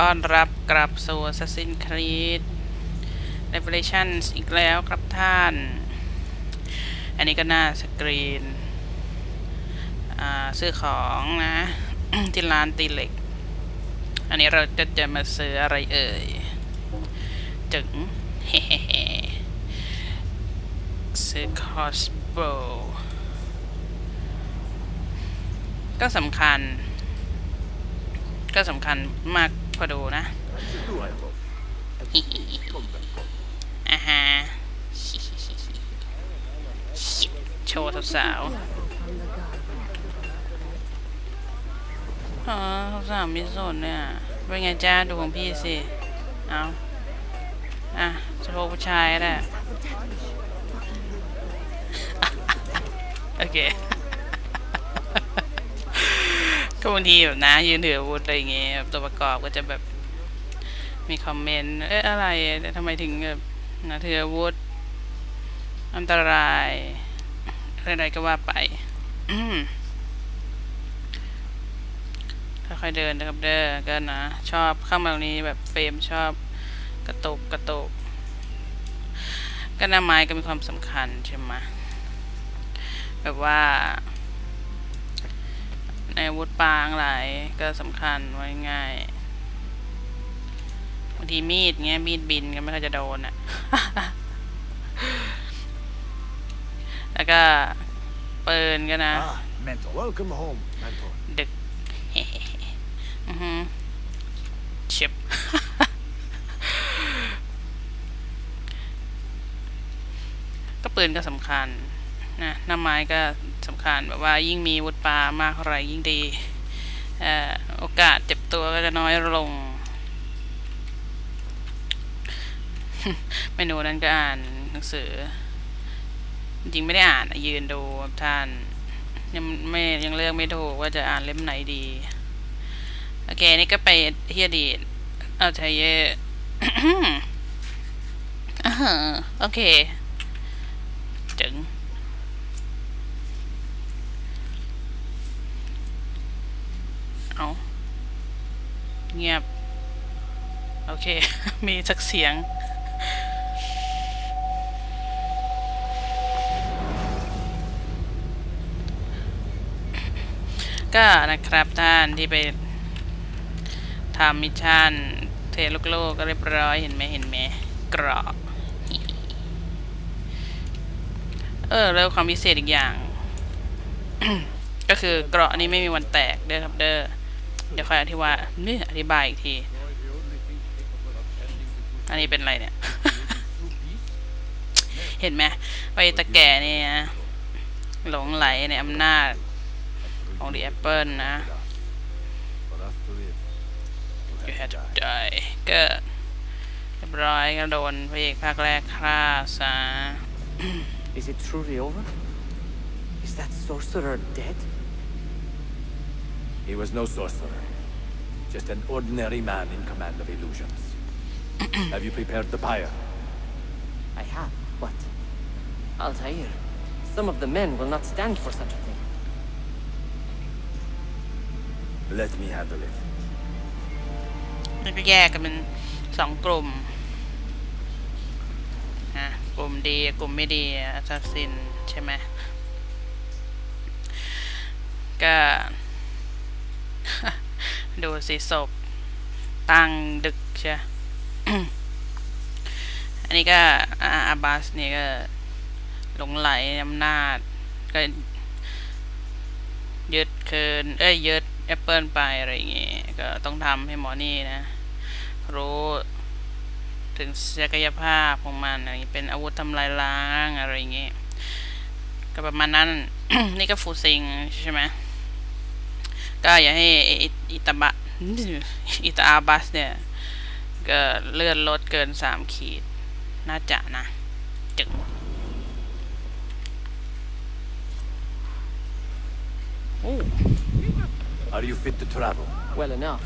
ต้อนรับกลับสู่ Assassin's Creed Revelations อีกแล้วครับท่าน อันนี้ก็หน้าสกรีนอ่าซื้อของนะ ที่ร้านตีเหล็ก อันนี้เราจะจะมาซื้ออะไรเอ่ย จึงซื้อคอสโบก็สำคัญก็สำคัญมาก พอดูนะอ่าฮะโชว์สาวๆอ๋อสาวมิโซนเนี่ยเป็นไงจ้าดูของพี่สิ เอาอะโชว์ผู้ชายแหละโอเค ก็บางทีแบบนะยืนถืออาวุธอะไรเงี้ยตัวประกอบก็จะแบบมีคอมเมนต์เอ๊ะอะไรทำไมถึงแบบนะถืออาวุธอันตรายอะไรก็ว่าไปอืมค่อยๆเดินนะครับเด้อก็นะชอบเข้ามาตรงนี้แบบเฟรมชอบกระตุกกระตุกก็หน้าไม้ก็มีความสำคัญใช่ไหมแบบว่า ในอาวุธปางหลายก็สำคัญไว้ง่ายบางทีมีดเงี้ยมีดบินก็ไม่ค่อยจะโดนอะแล้วก็ปืนก็นะ Ah, Mentor. Welcome home, Mentor. ดึกอือฮึชิบก็ปืนก็สำคัญ นะหน้าไม้ก็สำคัญแบบว่ายิ่งมีวุธปลามากเท่าไหร่ยิ่งดีโอกาสเจ็บตัวก็จะน้อยลง เมนูนั้นก็อ่านหนังสือ จริงไม่ได้อ่านยืนดูครับท่านยังไม่ยังเลือกไม่ถูกว่าจะอ่านเล่มไหนดี โอเค นี่ก็ไปเฮียดีดเอาใจเยอะอ่าฮะโอเค จึง เอา เงียบ โอเค มีสักเสียง ก็นะครับท่านที่ไปทำมิชชั่น เทลูกโลกก็เรียบร้อยเห็นไหมเห็นไหมกรอบเออแล้วความพิเศษอีกอย่าง ก็คือเกราะนี้ไม่มีวันแตกเด้อครับเด้อ เดี๋ยวค่อยอธิบายนี่อธิบายอีกที อันนี้เป็นอะไรเนี่ย เห็นไหมไปตะแก่เนี่ย หลงไหลในอำนาจของ The Apple นะ For us to live. You had to die ก็เรียบร้อยก็โดนพระเอกภาคแรกฆ่าซะ Is it truly over? Is that sorcerer dead? He was no sorcerer. Just an ordinary man in command of illusions. Have you prepared the pyre? I have, but Altair, some of the men will not stand for such a thing. Let me handle it. มันก็แยกกันเป็นสองกลุ่มนะกลุ่มดีกลุ่มไม่ดีอัซ s ซินใช่ไหมก็ ดูสิศพตั้งดึกใช่อันนี้ก็อาบาสเนี่ยก็หลงไหลอำนาจ ก็ยึดคืน เอ้ยยึดแอปเปิลไปอะไรอย่างเงี้ยก็ต้องทำให้หมอนี่นะ รู้ถึงศักยภาพของมันอะไรอย่างงี้เป็นอาวุธทำลายล้างอะไรอย่างเงี้ยก็ประมาณนั้น นี่ก็ฟูซิงใช่ไหม ก็อย่าให้ไอ้อิอิตาบะอิตาอาบัสเนี่ยก็เลื่อนลดเกินสามขีด น่าจะนะจึงโอ้ Are you fit to travel? Well enough,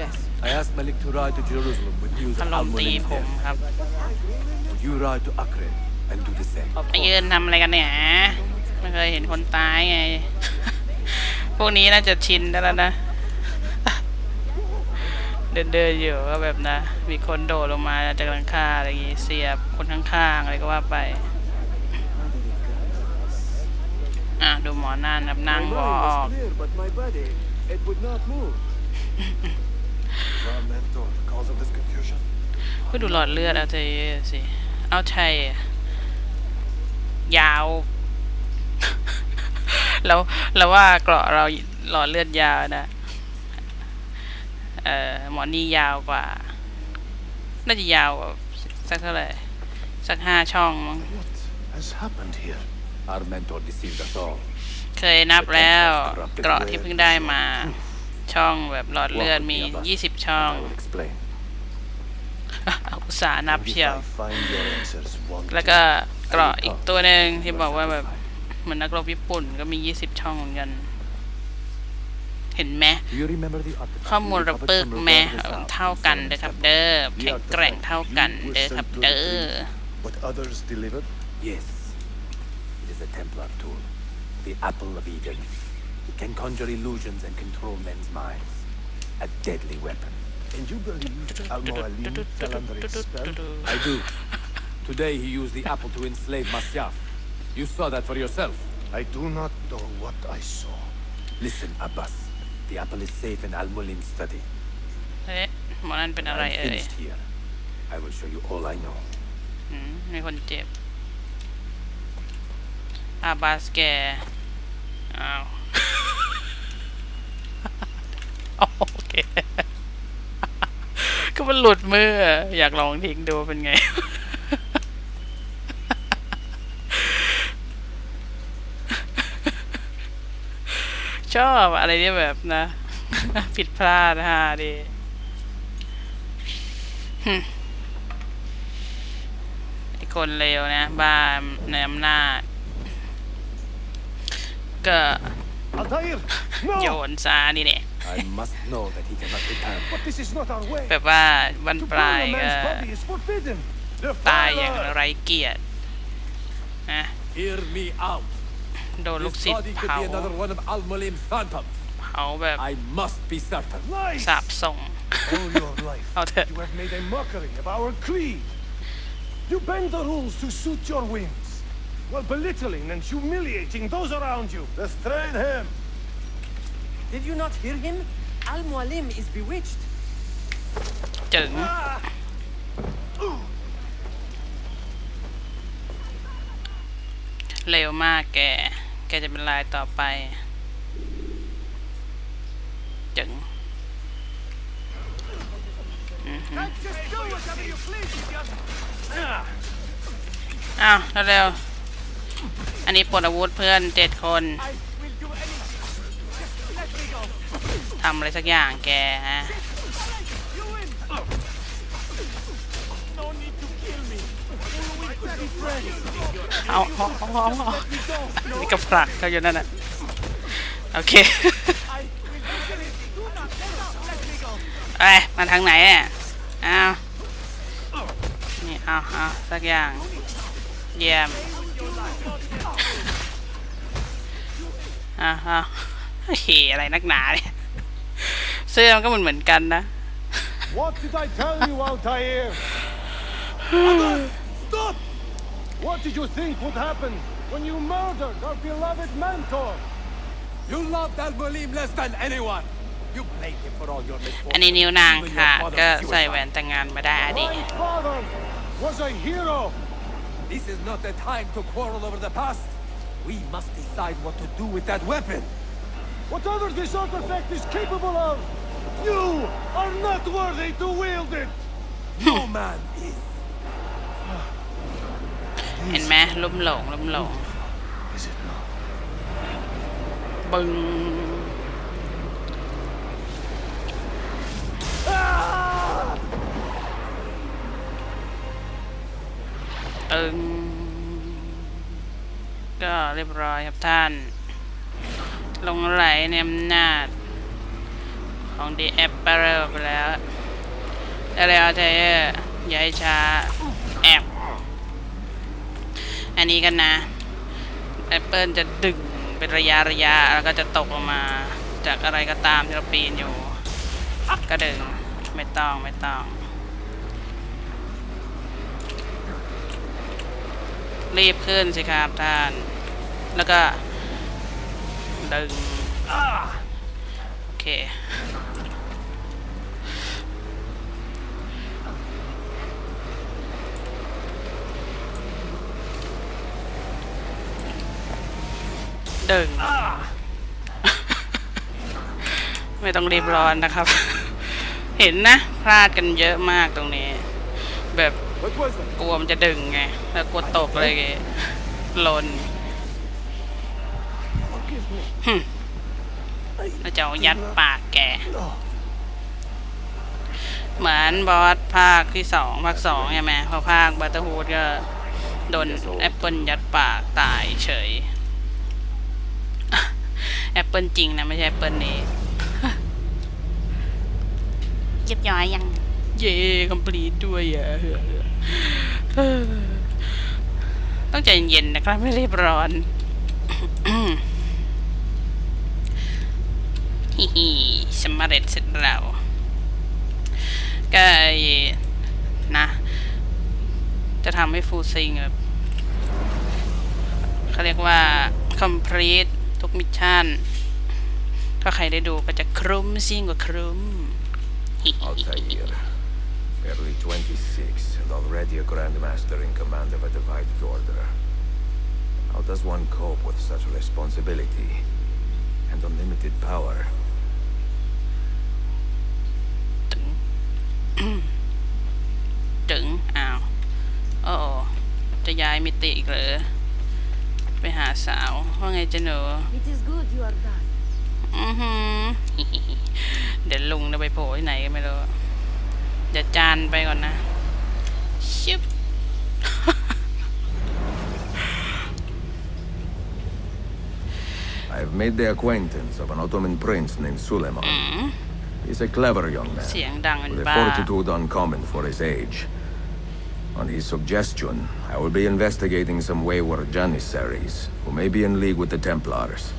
yes. I asked Malik to ride to Jerusalem with news พั of ดลมตี Al-Mulim's ผม death. ครับ Will you ride to Acre and do the same? Of ไปยืน course. ทำอะไรกันเนี่ยฮะไม่เคยเห็นคนตายไง พวกนี้น่าจะชินแล้วนะ เดินเดินๆอยู่ก็แบบนะ มีคนโดดลงมาจากหลังคาอะไรอย่างงี้เสียบคนข้างๆอะไรก็ว่าไป อะดูหมอนั่นนับนั่งวอออก ก็ดูหลอดเลือดเอาใจสิ เอาใช่ยาว แล้วแล้วว่าเกราะเราหลอดเลือดยาวนะเอ่อหมอนี่ยาวกว่า น่าจะยาวกว่าสักเท่าไหร่สักห้าช่องมั้ง What has happened here? Our mentor deceived us all. เคยนับแล้วเกราะที่เพิ่งได้มา ช่องแบบหลอดเลือด Walk with มี me, Abbas, ยี่สิบช่อง and I will explain. อุตส่าห์นับ And เชียว if I find your answers wanting, แล้วก็เกราะอีกตัวหนึ่งที่บอกว่าแบบ เหมือนนักรบญี่ปุ่นก็มียี่สิบช่องเหมือนกัน เห็นไหม Do you remember the artifact ข้อ we มูลระ recovered ปึก from แม่ Robert's house เท่า in กัน Solomon's เด้อครับ temple? เด้อ the แข็งแกร่ง artifact เท่ากัน you were เด้อครับ sent to เด้อ retrieve, what others delivered? Yes. It is a Templar tool. The Apple of Eden. It can conjure illusions and control men's minds. A deadly weapon. And you believe Al-Mu'alim fell under its spell? I do. Today he used the apple to enslave Masyaf. You saw that for yourself. I do not know what I saw. Listen, Abbas. The apple is safe in Al-Mulim's study. เอ๊ะหมอนั่นเป็นอะไร I'm เอ่ย finished here. I will show you all I know. อืมมีคนเจ็บ อาบาสแก อ้าว โอเค ก็มันหลุดมือ อยากลองทิ้งดูเป็นไง ชอบอะไรที่แบบนะ ผิดพลาดฮะดีหึไอคนเลวนะ บ้าในอำนาจ ก็ Altair! โย No! นซานี่เนี่ย I must know that he cannot return. But this is not our way. แบบว่าวัน To ปลาย burn a ก็ man's body is forbidden. The ตายอย่าง Father! ไรเกียรตินะ Hear me out. โดนลูก This ศิษย์ body could เผา be another one of Al-Mulim's phantoms. เผาแบบ I must be certain. Lies! สาบส่ง All your life, Oh, the- you have made a mockery of our creed. You bend the rules to suit your whims, while belittling and humiliating those around you. Restrain him! Did you not hear him? Al Mualim is bewitched. จึง Ah! เร็วมากแก แก แกจะเป็นลายต่อไปจึงอ้าวเร็วๆอันนี้ปลดอาวุธเพื่อนเจ็ดคนทำอะไรสักอย่างแกฮะ เอาเอาเอาเอาเอานี่ก็ผลักเขาอยู่นั่นน่ะโอเค I will do anything. Do not, let not let me go. เอ้ยมาทางไหนเนี่ยเอานี่เอาเอาสักอย่างเยี่ยมเอาเอาเฮ้ยอะไรนักหนาเนี่ยเสื้อมันก็เหมือนเหมือนกันนะ What did I tell you, Altair? Stop! What did you think would happen when you murdered our beloved mentor? You loved Al-Mulim less than anyone. You blame him for all your อันนี้ misfortunes. นิ้วนาง Even your ขาด father's ก็ใส่ suicide. แหวนแต่งงานมาได้อะดิ My father was a hero. This is not the time to quarrel over the past. We must decide what to do with that weapon. Whatever this artifact is capable of, you are not worthy to wield it. No man is. เห็นไหมลุ่มหลงลุ่มหลงบึงตึงก็เรียบร้อยครับท่าน ลงไหลในอำนาจ ของดีแอปเปิลไปแล้ว แล้วเธออย่าให้ช้าแอบ อันนี้กันนะแอปเปิลจะดึงเป็นระยะระยะแล้วก็จะตกลงมาจากอะไรก็ตามที่เราปีนอยู่ก็ดึงไม่ต้องไม่ต้อง รีบขึ้นสิครับท่าน แล้วก็ดึงโอเค ดึงไม่ต้องรีบร้อนนะครับ เห็นนะ พลาดกันเยอะมากตรงนี้ แบบ What was that? กลัวมันจะดึงไง แล้วกลัวตกเลยไงหล่น Forgive me. แล้วจะเอายัดปากแก No. เหมือนบอสภาคที่สองภาคสองใช่ไหมพอภาคบัตเตอร์ฮูดก็โดนแอปเปิลยัดปากตายเฉย แอปเปิลจริงนะไม่ใช่แอปเปิลนี้เรียบร้อยยัง เย่คอมพลีทด้วยอะต้องใจเย็นๆนะครับไม่รีบร้อนฮิฮิสำเร็จเสร็จแล้วก็นะ จะทำให้ฟูลซิงแบบเขาเรียกว่า complete ทุก มิชชั่นถ้าใครได้ดูก็จะครุ้มซิ่งกว่าครุ้ม Altair. Barely 26 and already a Grandmaster in command of a divided order. How does one cope with such responsibility and unlimited power? จึงอ้าวโอ้โอจะย้ายมิติอีกเหรอไปหา สาวว่าไงจ๊ะหนู It is good you are back. อือหือเดี๋ยวลุงจะไปโผล่ที่ไหนก็ไม่รู้เดี๋ยวจานไปก่อนนะชิบ I've made the acquaintance of an Ottoman prince named Suleiman. He's a clever young man. เสียงดังเป็น with a บ้า fortitude uncommon for his age. On his suggestion, I will be investigating some wayward Janissaries who may be in league with the Templars.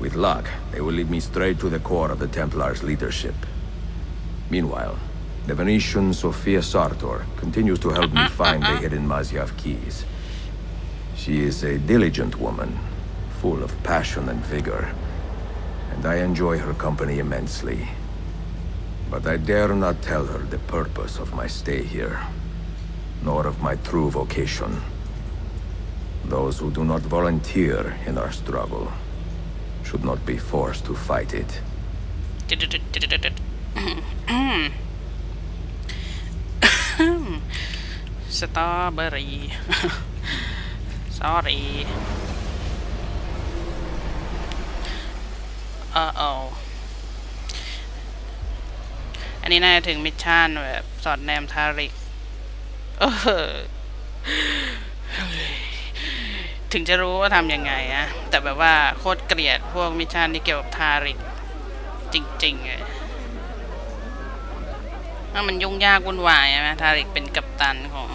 With luck, they will lead me straight to the core of the Templars' leadership. Meanwhile, the Venetian Sophia Sartor continues to help me find the hidden Mazyav keys. She is a diligent woman, full of passion and vigor, and I enjoy her company immensely. But I dare not tell her the purpose of my stay here, nor of my true vocation. Those who do not volunteer in our struggle should not be forced to fight it. สตรอเบอรี่ สอรี่เออเอาอันนี้น่าจะถึงมิชชั่นแบบสอดแนมทาริก เออถึงจะรู้ว่าทำยังไงอะแต่แบบว่าโคตรเกลียดพวกมิชชั่นที่เกี่ยวกับทาริกจริงๆเลยว่ามันยุ่งยากวุ่นวายใช่ไหมทาริกเป็นกัปตันของ